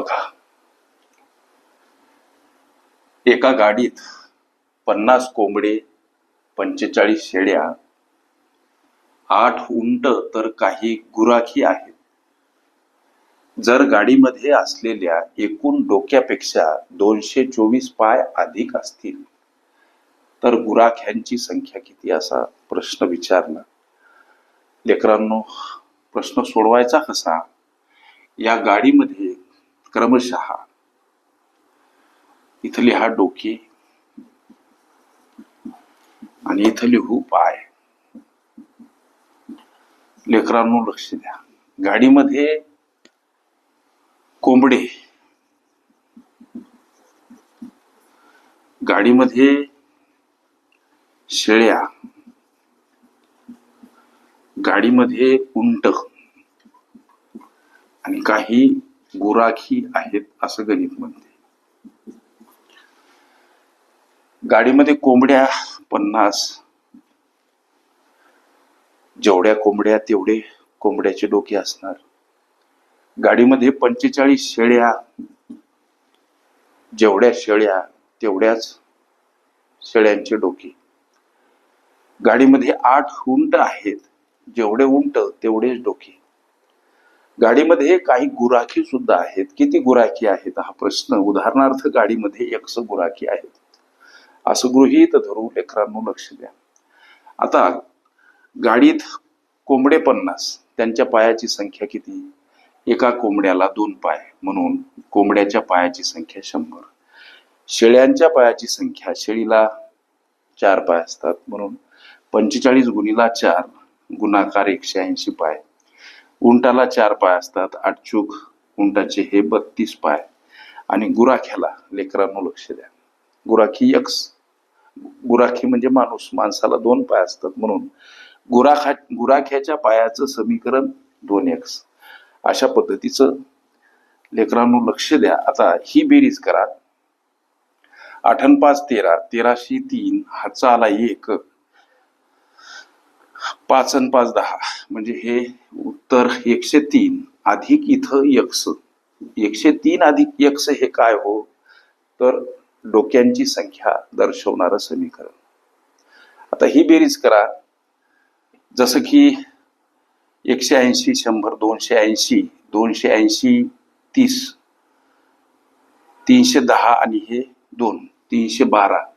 बघा. एका गाडीत पन्नास कोंबडे पंचेचाळीस शेळ्या आठ उंट तर काही गुराखी आहेत. जर गाडीमध्ये असलेल्या एकूण डोक्यापेक्षा दोनशे चोवीस पाय अधिक असतील तर गुराख्यांची संख्या किती असा प्रश्न विचारला लेकरांनो प्रश्न सोडवायचा कसा? या गाडीमध्ये क्रमशः. इथं लिहा डोके. आणि इथं लिहू पाय. लेकरांनो लक्ष द्या. गाडीमध्ये कोंबडे. गाडीमध्ये शेळ्या. गाडीमध्ये उंट. आणि काही गुराखी आहेत असं गणित म्हणते. गाडीमध्ये कोंबड्या पन्नास जेवढ्या कोंबड्या तेवढे कोंबड्याचे डोके असणार. गाडीमध्ये पंचेचाळीस शेळ्या जेवढ्या शेळ्या तेवढ्याच शेळ्यांचे डोके. गाडीमध्ये आठ उंट आहेत जेवढे उंट तेवढेच डोके. गाडीमध्ये काही गुराखी सुद्धा आहेत. किती गुराखी आहेत? हा प्रश्न. उदाहरणार्थ गाडीमध्ये एकस गुराखी आहेत. असं गृहीत धरू लेकरांनो लक्ष द्या. आता गाडीत कोंबडे पन्नास. त्यांच्या पायाची संख्या किती? एका कोंबड्याला दोन पाय. म्हणून कोंबड्याच्या पायाची संख्या शंभर. शेळ्यांच्या पायाची संख्या शेळीला चार पाय असतात. म्हणून पंचेचाळीस गुणीला चार. गुणाकार एकशे ऐंशी पाय. उंटाला चार पाय असतात आठचूक उंटाचे हे बत्तीस पाय. आणि गुराख्याला लेकरांनो लक्ष द्या. गुराखी यक्स गुराखी म्हणजे माणूस माणसाला दोन पाय असतात म्हणून. गुराखा गुराख्याच्या पायाचं समीकरण दोन एक्स अशा पद्धतीचं लेकरांनो लक्ष द्या. आता ही बेरीज करा. आठ पाच तेरा तेराशे तीन हा आला एक. पाच अन पाच दहा. म्हणजे हे उत्तर एकशे तीन अधिक इथं यक्ष एकशे तीन अधिक यक्ष हे काय हो? तर डोक्यांची संख्या दर्शवणारं समीकरण. आता ही बेरीज करा. जसं की एकशे ऐंशी शंभर दोनशे ऐंशी दोनशे ऐंशी तीस तीनशे दहा आणि हे दोन तीनशे बारा.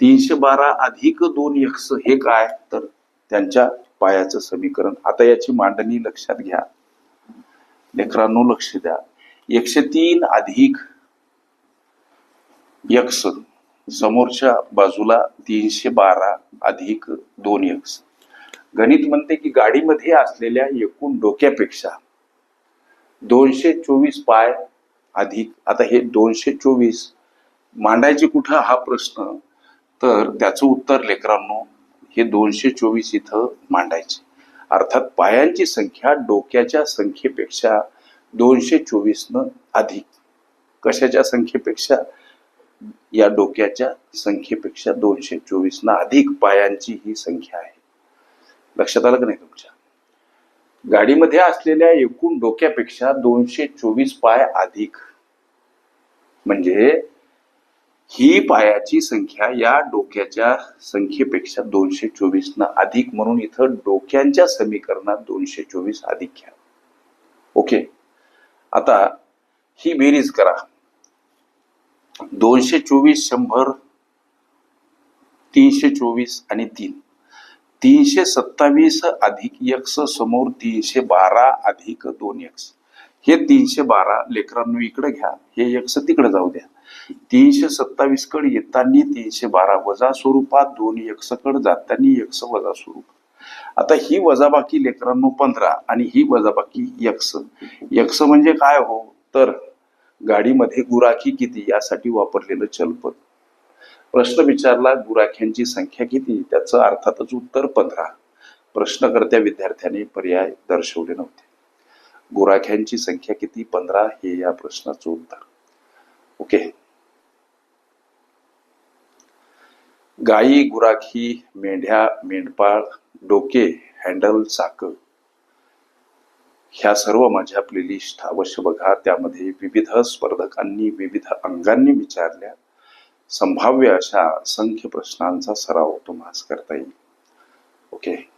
तीनशे बारा अधिक दोन यक्ष हे काय? तर त्यांच्या पायाचं समीकरण. आता याची मांडणी लक्षात घ्या. लेकरांनो लक्ष द्या. एकशे तीन अधिक यक्ष समोरच्या बाजूला तीनशे बारा अधिक दोन यक्ष गणित म्हणते की गाडीमध्ये असलेल्या एकूण डोक्यापेक्षा दोनशे चोवीस पाय अधिक. आता हे दोनशे चोवीस मांडायचे कुठं? हा प्रश्न तर त्याचं उत्तर लेकरांनो हे दोनशे चोवीस इथं मांडायचे. अर्थात पायांची संख्या डोक्याच्या संख्येपेक्षा दोनशे चोवीसनं अधिक. कशाच्या संख्येपेक्षा? या डोक्याच्या संख्येपेक्षा दोनशे चोवीस न अधिक पायांची ही संख्या आहे. लक्षात आलं का नाही तुमच्या? गाडीमध्ये असलेल्या एकूण डोक्यापेक्षा दोनशे चोवीस पाय अधिक. म्हणजे ही पायाची संख्या या डोक्याच्या संख्येपेक्षा दोनशे चोवीस न अधिक म्हणून इथं डोक्यांच्या समीकरणात दोनशे चोवीस अधिक घ्या. ओके? आता ही बेरीज करा. दोनशे चोवीस शंभर तीनशे चोवीस आणि तीन. तीनशे सत्तावीस अधिक यक्स समोर तीनशे बारा अधिक दोन यक्स. हे तीनशे बारा लेकरांनो इकडे घ्या. हे यक्स तिकडे जाऊ द्या. तीनशे सत्तावीस कड येताना तीनशे बारा वजा स्वरूपात दोन एक सकड जाताना एकस वजा स्वरूप. आता ही वजाबाकी लेकरांनो पंधरा आणि ही वजाबाकी यक्स यक्स म्हणजे काय हो? तर गाडीमध्ये गुराखी किती यासाठी वापरलेलं चलपद. प्रश्न विचारला गुराख्यांची संख्या किती? त्याचं अर्थातच उत्तर पंधरा. प्रश्नकर्त्या विद्यार्थ्याने पर्याय दर्शवले नव्हते. गुराख्यांची संख्या किती? पंधरा हे या प्रश्नाचं उत्तर. ओके. गायी गुराखी मेंढ्या मेंढपाळ डोके हँडल चाक ह्या सर्व माझ्या प्लेलिस्ट अवश्य बघा. त्यामध्ये विविध स्पर्धकांनी विविध अंगांनी विचारल्या. संभाव्य अशा असंख्य प्रश्नांचा सराव तुम्हाला करता येईल. ओके?